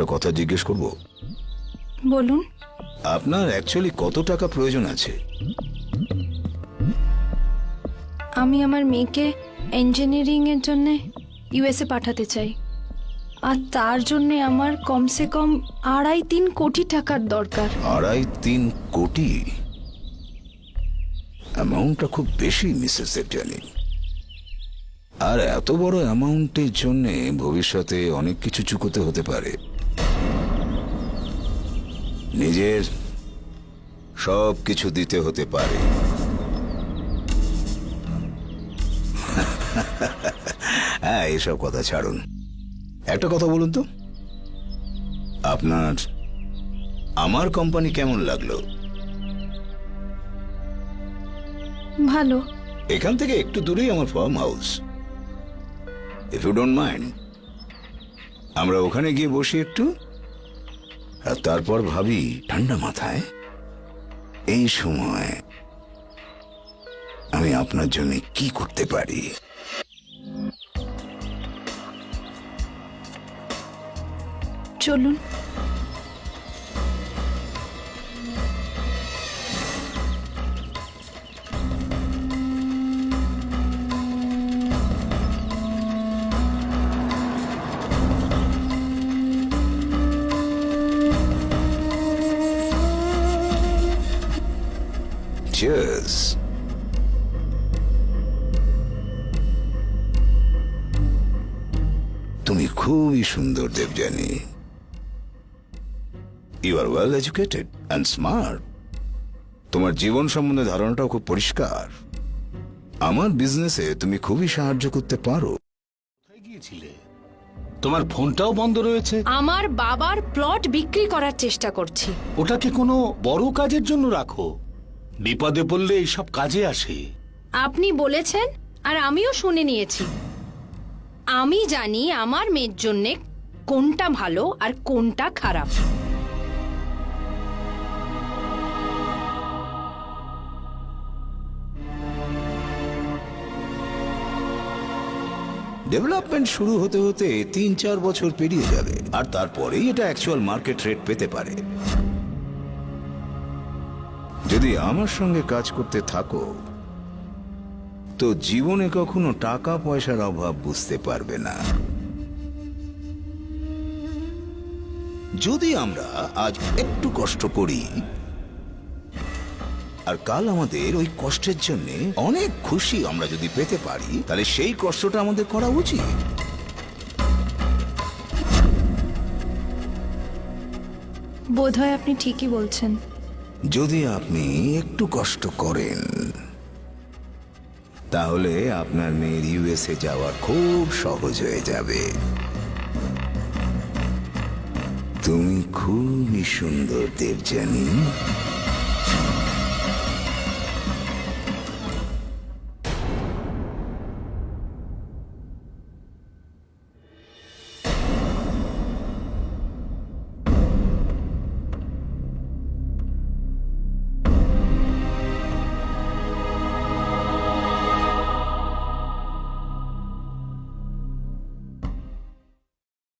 একটা কথা জিজ্ঞেস করব? বলুন। আপনার অ্যাকচুয়ালি কত টাকা প্রয়োজন আছে? আমি আমার মেয়েকে ইঞ্জিনিয়ারিং এর জন্য ইউএসএ পাঠাতে চাই। আর তার জন্য আমার কমসে কম আড়াই তিন কোটি টাকার দরকার। আড়াই তিন কোটি? অ্যামাউন্টটা খুব বেশি মিসেস সেটানি আর এত বড় অ্যামাউন্টের জন্য ভবিষ্যতে অনেক কিছু চুকোতে হতে পারে। নিজের সব কিছু দিতে হতে পারে। হ্যাঁ এসব কথা ছাড়ুন। একটা কথা বলুন তো। আপনার আমার কোম্পানি কেমন লাগল? ভালো। এখান থেকে একটু দূরেই আমার farm house if you don't mind আমরা ওখানে গিয়ে বসি একটু। আর তারপর ভাবি ঠান্ডা মাথায় এই সময় আমি আপনার জন্য কি করতে পারি? চলুন। Cheers. তুমি খুবই সুন্দর Debjani you are well educated and smart তোমার জীবন সম্বন্ধে ধারণাটাও খুব পরিষ্কার। আমার বিজনেসে তুমি খুবই সাহায্য করতে পারো। কোথায় গিয়েছিলে? তোমার ফোনটাও বন্ধ রয়েছে? আমার বাবার প্লট বিক্রি করার চেষ্টা করছি। ওটাকে কোনো বড় কাজের জন্য রাখো। বিপদে পড়লে এইসব কাজে আসে। আপনি বলেছেন আর আমিও শুনে নিয়েছি। আমি জানি আমার মেয়ের জন্য কোনটা ভালো আর কোনটা খারাপ। ডেভেলপমেন্ট শুরু হতে হতে তিন চার বছর পেরিয়ে যাবে আর তারপরেই এটা অ্যাকচুয়াল মার্কেট রেট পেতে পারে। যদি আমার সঙ্গে কাজ করতে থাকো, তো জীবনে কখনো টাকা পয়সার অভাব বুঝতে পারবে না। যদি আমরা আজ একটু কষ্ট করি, আর কাল আমাদের ওই কষ্টের জন্য অনেক খুশি আমরা যদি পেতে পারি, তাহলে সেই কষ্টটা আমাদের করা উচিত। বোধহয় আপনি ঠিকই বলছেন। যদি আপনি একটু কষ্ট করেন, তাহলে আপনার মেয়ের ইউএসএ যাওয়া খুব সহজ হয়ে যাবে। তুমি খুবই সুন্দর দেবজানী